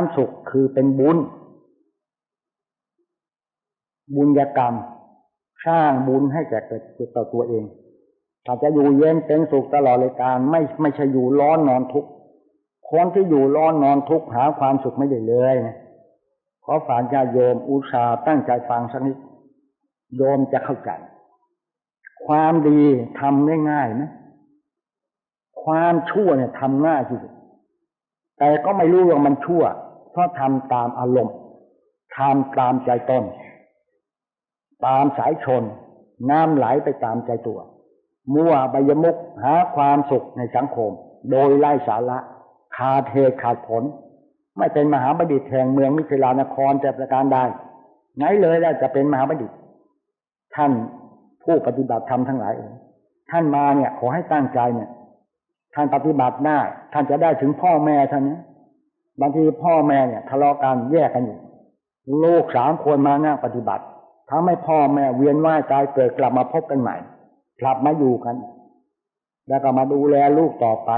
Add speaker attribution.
Speaker 1: ความสุขคือเป็นบุญ บุญญกรรม สร้างบุญให้แก่ตัวตัวเองถ้าจะอยู่เย็นเป็นสุขตลอดเลยการไม่ไม่ใช่อยู่ร้อนนอนทุกข์คนที่อยู่ร้อนนอนทุกข์หาความสุขไม่ได้เลยนะขอฝากญาโยมอุชาตั้งใจฟังสักนิดโยมจะเข้าใจ ความดีทำได้ง่ายนะความชั่วเนี่ยทำง่ายที่สุดแต่ก็ไม่รู้ว่ามันชั่ว เพราะทำตามอารมณ์ทำตามใจตนตามสายชน น้ำไหลไปตามใจตัว มั่วใบยมุกหาความสุขในสังคม โดยไล่สาระ ขาดเหตุขาดผล ไม่เป็นมหาบัณฑิตแห่งเมืองมิถิลานครจะประการใดไหนเลยแล้วจะเป็นมหาบัณฑิต ท่านผู้ปฏิบัติธรรมทั้งหลายเองท่านมาเนี่ย ขอให้ตั้งใจเนี่ย ท่านปฏิบัติได้ ท่านจะได้ถึงพ่อแม่ท่านนี้ บางทีพ่อแม่เนี่ยทะเลาะกันแยกกันอยู่ลูกสามคนมานั่งปฏิบัติทำให้พ่อแม่เวียนว่ายตายเกิดกลับมาพบกันใหม่ กลับมาอยู่กัน แล้วก็มาดูแลลูกต่อไป